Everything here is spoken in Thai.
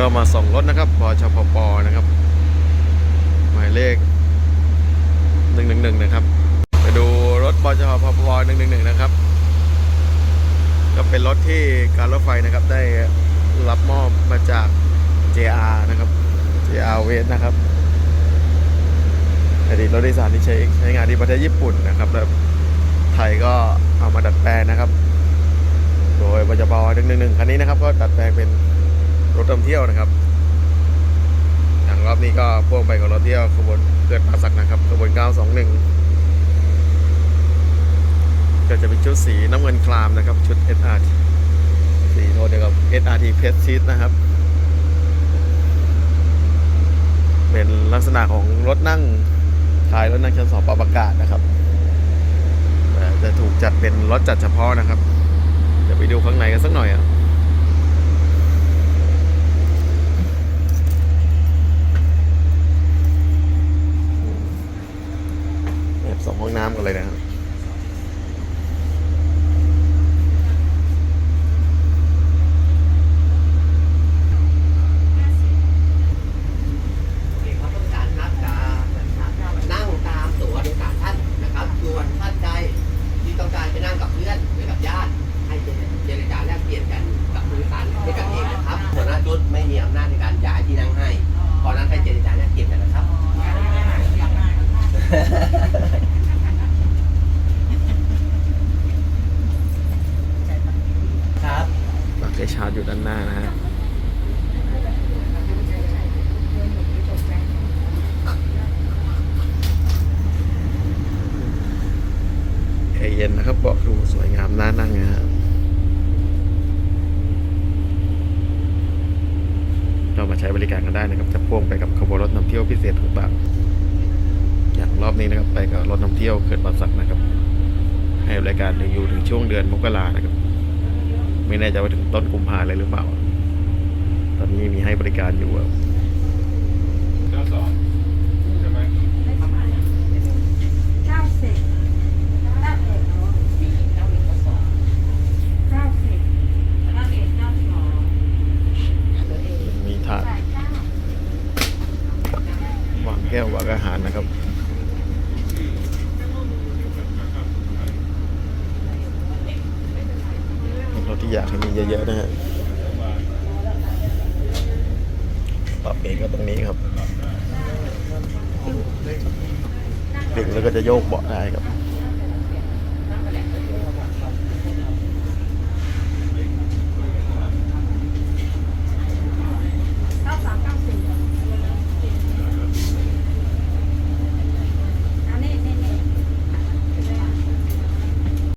ก็มาส่งรถนะครับบชพปนะครับ หมายเลขหนึ่งหนึ่งหนึ่งนะครับไปดูรถบชพปหนึ่งหนึ่งหนึ่งนะครับ ก็เป็นรถที่การรถไฟนะครับ ได้รับมอบมาจาก JR นะครับ JR w e s นะครับอดีตรถโดยสารที่ใช้ใช้งานที่ประเทศญี่ปุ่นนะครับ แล้วไทยก็เอามาดัดแปลงนะครับ โดยบจปหนึ่งหนึ่งหนึ่งคันนี้นะครับ ก็ดัดแปลงเป็น รถเที่ยวนะครับ อย่างรอบนี้ก็พ่วงไปกับรถเที่ยวขบวนเกิดมาสักนะครับขบวน 921 ก็จะเป็นชุดสีน้ำเงินคลามนะครับ ชุด SRT สีโทนเดียวกับ SRT p e t Sheet นะครับ เป็นลักษณะของรถนั่งท้ายรถนั่งชั้นสองปรับอากาศนะครับจะถูกจัดเป็นรถจัดเฉพาะนะครับ เดี๋ยวไปดูข้างในกันสักหน่อยอะ แอบ สองห้องน้ำกันเลยนะครับโอเคครับต้องการครับจะนั่งตามตั๋วโดยสารท่านนะครับส่วนท่านใดที่ต้องการจะนั่งกับเพื่อนหรือกับญาติให้เจเจรจาแลกเปลี่ยนกันกับผู้โดยสารด้วยกันเองนะครับหัวหน้าชุดไม่มีอำนาจในการย้ายที่นั่งให้เพราะฉะนั้นให้เจรจาแลกเปลี่ยนกันนะครับครับ ปลั๊กไฟชาร์จอยู่ด้านหน้านะฮะแอร์เย็นนะครับเบาะดูสวยงามน่านั่งนะฮะเรามาใช้บริการกันได้นะครับ จะพ่วงไปกับขบวนรถนำเที่ยวพิเศษทุกแบบอย่างรอบนี้นะครับ ไปกับรถนำเที่ยวเกิดบางสักนะครับ ให้บริการอยู่ถึงช่วงเดือนมกรานะครับ ไม่แน่ใจว่าถึงต้นกุมภาเลยหรือเปล่า ตอนนี้มีให้บริการอยู่อะเจ้าสองใช่ไหมเก้าสิบเก้าเอ็ดเนาะเก้าสิบเก้าเอ็ดเก้าสองมีถาดแปดเก้าวางแก้ววางอาหารนะครับ ร ถที่อยากให้มีเยอะๆนะฮะปรับเองก็ตรงนี้ครับดึงแล้วก็จะโยกเบาะได้ครับ